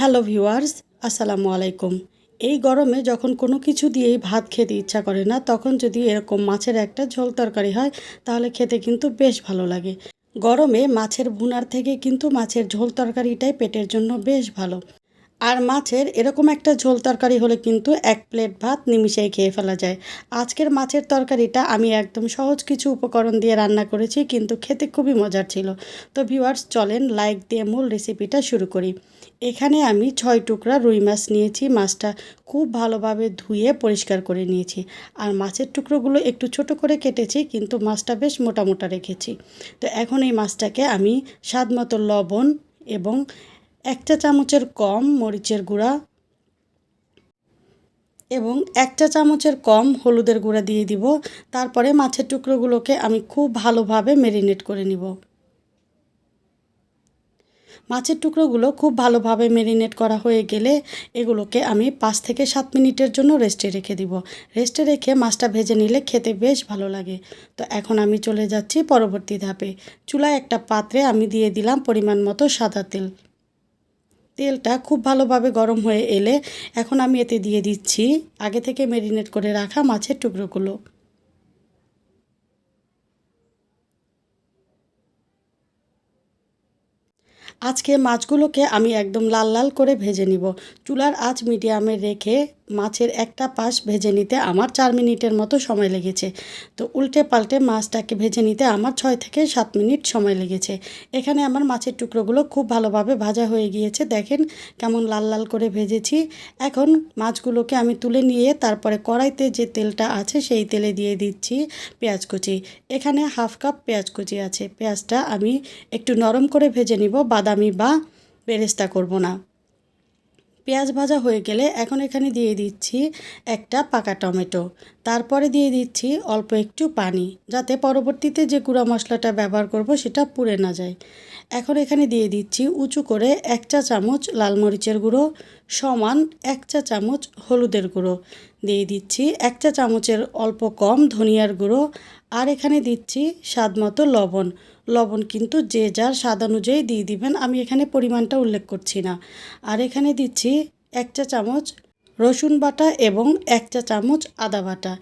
Hello viewers, আসসালামু আলাইকুম। এই গরমে যখন কোনো কিছু দিয়েই ভাত খেতে ইচ্ছা করে না, তখন যদি এরকম মাছের একটা ঝোল তরকারি হয়, তাহলে খেতে কিন্তু বেশ ভালো লাগে। গরমে মাছের ভুনার থেকে কিন্তু মাছের ঝোল তরকারিটাই পেটের জন্য বেশ ভালো। আর মাছের এরকম একটা ঝোল তরকারি হলে কিন্তু এক প্লেট ভাত নিমিষেই খেয়ে ফেলা যায়। আজকের মাছের তরকারিটা আমি একদম সহজ কিছু উপকরণ দিয়ে রান্না করেছি, কিন্তু খেতে খুবই মজার ছিল। তো ভিউয়ার্স, চলেন লাইক দিয়ে মূল রেসিপিটা শুরু করি। এখানে আমি ছয় টুকরা রুই মাছ নিয়েছি, মাছটা খুব ভালোভাবে ধুয়ে পরিষ্কার করে নিয়েছি। আর মাছের টুকরোগুলো একটু ছোট করে কেটেছি, কিন্তু মাছটা বেশ মোটা মোটা রেখেছি। তো এখন এই মাছটাকে আমি স্বাদ মতো লবণ এবং একটা চামচের কম মরিচের গুঁড়া এবং একটা চামচের কম হলুদের গুঁড়া দিয়ে দিব। তারপরে মাছের টুকরোগুলোকে আমি খুব ভালোভাবে মেরিনেট করে নিব। মাছের টুকরোগুলো খুব ভালোভাবে মেরিনেট করা হয়ে গেলে এগুলোকে আমি পাঁচ থেকে সাত মিনিটের জন্য রেস্টে রেখে দিব। রেস্টে রেখে মাছটা ভেজে নিলে খেতে বেশ ভালো লাগে। তো এখন আমি চলে যাচ্ছি পরবর্তী ধাপে। চুলায় একটা পাত্রে আমি দিয়ে দিলাম পরিমাণ মতো সাদা তেল। তেলটা খুব ভালোভাবে গরম হয়ে এলে এখন আমি এতে দিয়ে দিচ্ছি আগে থেকে ম্যারিনেট করে রাখা মাছের টুকরোগুলো। আজকে মাছগুলোকে আমি একদম লাল লাল করে ভেজে নিব। চুলার আঁচ মিডিয়ামে রেখে মাছের একটা পাশ ভেজে নিতে আমার চার মিনিটের মতো সময় লেগেছে। তো উল্টে পাল্টে মাছটাকে ভেজে নিতে আমার ছয় থেকে সাত মিনিট সময় লেগেছে। এখানে আমার মাছের টুকরোগুলো খুব ভালোভাবে ভাজা হয়ে গিয়েছে। দেখেন কেমন লাল লাল করে ভেজেছি। এখন মাছগুলোকে আমি তুলে নিয়ে তারপরে কড়াইতে যে তেলটা আছে সেই তেলে দিয়ে দিচ্ছি পেঁয়াজ কুচি। এখানে হাফ কাপ পেঁয়াজ কুচি আছে। পেঁয়াজটা আমি একটু নরম করে ভেজে নিব। বাদামি বা বেরেস্তা করব না। পেঁয়াজ ভাজা হয়ে গেলে এখন এখানে দিয়ে দিচ্ছি একটা পাকা টমেটো। তারপরে দিয়ে দিচ্ছি অল্প একটু পানি, যাতে পরবর্তীতে যে গুঁড়া মশলাটা ব্যবহার করব সেটা পুড়ে না যায়। এখন এখানে দিয়ে দিচ্ছি উঁচু করে এক চা চামচ লাল মরিচের গুঁড়ো সমান এক চা চামচ হলুদের গুঁড়ো। দিয়ে দিচ্ছি এক চা চামচের অল্প কম ধনিয়ার গুঁড়ো। আর এখানে দিচ্ছি স্বাদ মতো লবণ। লবণ কিন্তু যে যার স্বাদ অনুযায়ী দিয়ে দিবেন। আমি এখানে পরিমাণটা উল্লেখ করছি না। আর এখানে দিচ্ছি এক চা চামচ রসুন বাটা এবং এক চা চামচ আদা বাটা।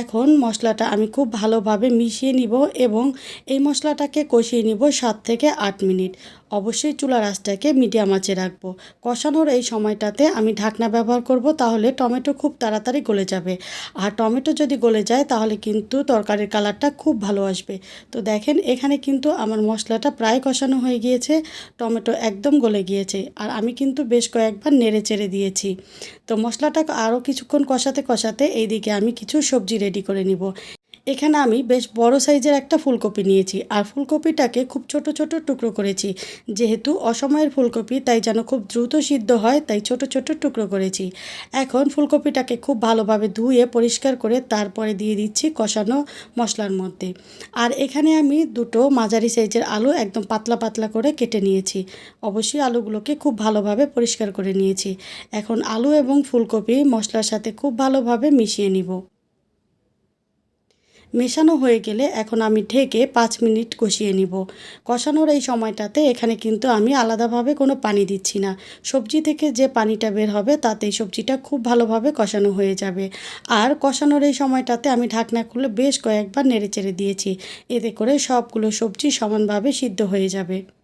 এখন মশলাটা আমি খুব ভালোভাবে মিশিয়ে নিব এবং এই মশলাটাকে কষিয়ে নিব সাত থেকে আট মিনিট। অবশ্যই চুলার আঁচটাকে মিডিয়াম আঁচে রাখব। কষানোর এই সময়টাতে আমি ঢাকনা ব্যবহার করব, তাহলে টমেটো খুব তাড়াতাড়ি গলে যাবে। আর টমেটো যদি গলে যায়, তাহলে কিন্তু তরকারির কালারটা খুব ভালো আসবে। তো দেখেন, এখানে কিন্তু আমার মশলাটা প্রায় কষানো হয়ে গিয়েছে, টমেটো একদম গলে গিয়েছে। আর আমি কিন্তু বেশ কয়েকবার নেড়ে চেড়ে দিয়েছি। তো মশলাটা আরও কিছুক্ষণ কষাতে কষাতে এইদিকে আমি কিছু সবজি রেডি করে নিব। এখানে আমি বেশ বড় সাইজের একটা ফুলকপি নিয়েছি আর ফুলকপিটাকে খুব ছোট ছোট টুকরো করেছি। যেহেতু অসময়ের ফুলকপি, তাই যেন খুব দ্রুত সিদ্ধ হয়, তাই ছোট ছোট টুকরো করেছি। এখন ফুলকপিটাকে খুব ভালোভাবে ধুয়ে পরিষ্কার করে তারপরে দিয়ে দিচ্ছি কষানো মশলার মধ্যে। আর এখানে আমি দুটো মাঝারি সাইজের আলু একদম পাতলা পাতলা করে কেটে নিয়েছি। অবশ্যই আলুগুলোকে খুব ভালোভাবে পরিষ্কার করে নিয়েছি। এখন আলু এবং ফুলকপি মশলার সাথে খুব ভালোভাবে মিশিয়ে নিব। মেশানো হয়ে গেলে এখন আমি ঢেকে পাঁচ মিনিট কষিয়ে নিব। কষানোর এই সময়টাতে এখানে কিন্তু আমি আলাদাভাবে কোনো পানি দিচ্ছি না। সবজি থেকে যে পানিটা বের হবে তাতেই সবজিটা খুব ভালোভাবে কষানো হয়ে যাবে। আর কষানোর এই সময়টাতে আমি ঢাকনা খুলে বেশ কয়েকবার নেড়ে চেড়ে দিয়েছি। এতে করে সবগুলো সবজি সমানভাবে সিদ্ধ হয়ে যাবে।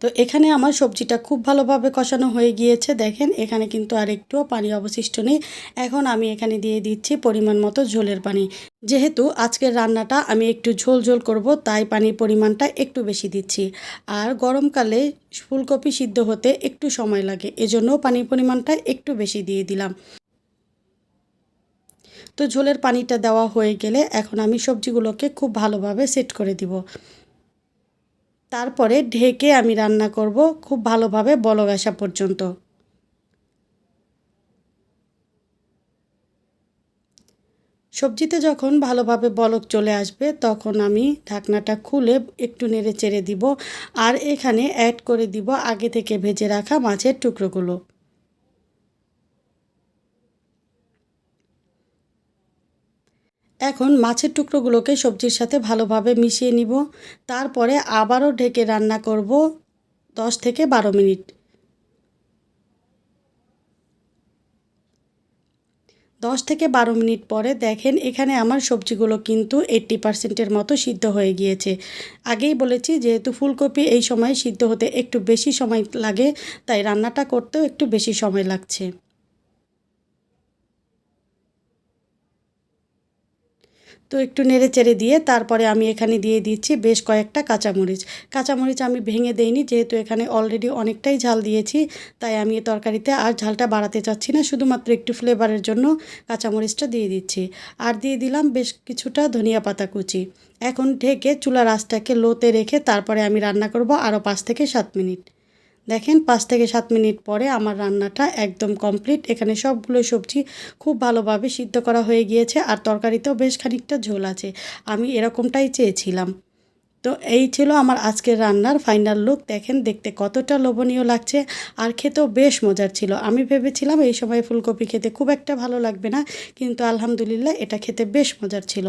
তো এখানে আমার সবজিটা খুব ভালোভাবে কষানো হয়ে গিয়েছে। দেখেন, এখানে কিন্তু আর একটুও পানি অবশিষ্ট নেই। এখন আমি এখানে দিয়ে দিচ্ছি পরিমাণ মতো ঝোলের পানি। যেহেতু আজকের রান্নাটা আমি একটু ঝোল ঝোল করব, তাই পানির পরিমাণটা একটু বেশি দিচ্ছি। আর গরমকালে ফুলকপি সিদ্ধ হতে একটু সময় লাগে এজন্য পানির পরিমাণটা একটু বেশি দিয়ে দিলাম। তো ঝোলের পানিটা দেওয়া হয়ে গেলে এখন আমি সবজিগুলোকে খুব ভালোভাবে সেট করে দিব। তারপরে ঢেকে আমি রান্না করব খুব ভালোভাবে বলক আসা পর্যন্ত। সবজিতে যখন ভালোভাবে বলক চলে আসবে, তখন আমি ঢাকনাটা খুলে একটু নেড়ে চেড়ে দিব আর এখানে অ্যাড করে দিব আগে থেকে ভেজে রাখা মাছের টুকরোগুলো। এখন মাছের টুকরোগুলোকে সবজির সাথে ভালোভাবে মিশিয়ে নিব। তারপরে আবারও ঢেকে রান্না করব দশ থেকে বারো মিনিট। দশ থেকে বারো মিনিট পরে দেখেন এখানে আমার সবজিগুলো কিন্তু এইট্টি পার্সেন্টের মতো সিদ্ধ হয়ে গিয়েছে। আগেই বলেছি যেহেতু ফুলকপি এই সময় সিদ্ধ হতে একটু বেশি সময় লাগে, তাই রান্নাটা করতেও একটু বেশি সময় লাগছে। তো একটু নেড়ে চেড়ে দিয়ে তারপরে আমি এখানে দিয়ে দিচ্ছি বেশ কয়েকটা কাঁচামরিচ। কাঁচামরিচ আমি ভেঙে দেইনি, যেহেতু এখানে অলরেডি অনেকটাই ঝাল দিয়েছি, তাই আমি তরকারিতে আর ঝালটা বাড়াতে চাচ্ছি না, শুধুমাত্র একটু ফ্লেভারের জন্য কাঁচামরিচটা দিয়ে দিচ্ছি। আর দিয়ে দিলাম বেশ কিছুটা ধনিয়া পাতা কুচি। এখন ঢেকে চুলার আঁচটাকে লোতে রেখে তারপরে আমি রান্না করব আরও পাঁচ থেকে সাত মিনিট। দেখেন, পাঁচ থেকে সাত মিনিট পরে আমার রান্নাটা একদম কমপ্লিট এখানে সবগুলো সবজি খুব ভালোভাবে সিদ্ধ করা হয়ে গিয়েছে, আর তরকারিতেও বেশ খানিকটা ঝোল আছে। আমি এরকমটাই চেয়েছিলাম। তো এই ছিল আমার আজকের রান্নার ফাইনাল লুক দেখেন, দেখতে কতটা লোভনীয় লাগছে আর খেতেও বেশ মজার ছিল। আমি ভেবেছিলাম এই সময় ফুলকপি খেতে খুব একটা ভালো লাগবে না, কিন্তু আলহামদুলিল্লাহ এটা খেতে বেশ মজার ছিল।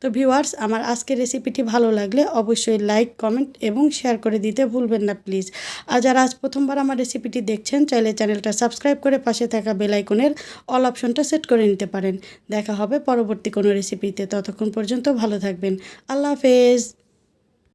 তো ভিউয়ার্স আমার আজকের রেসিপিটি ভালো লাগলে অবশ্যই লাইক কমেন্ট এবং শেয়ার করে দিতে ভুলবেন না প্লিজ আর যারা আজ প্রথমবার আমার রেসিপিটি দেখছেন, চাইলে চ্যানেলটা সাবস্ক্রাইব করে পাশে থাকা বেলাইকনের অল অপশনটা সেট করে নিতে পারেন। দেখা হবে পরবর্তী কোনো রেসিপিতে ততক্ষণ পর্যন্ত ভালো থাকবেন। আল্লাহ হাফেজ।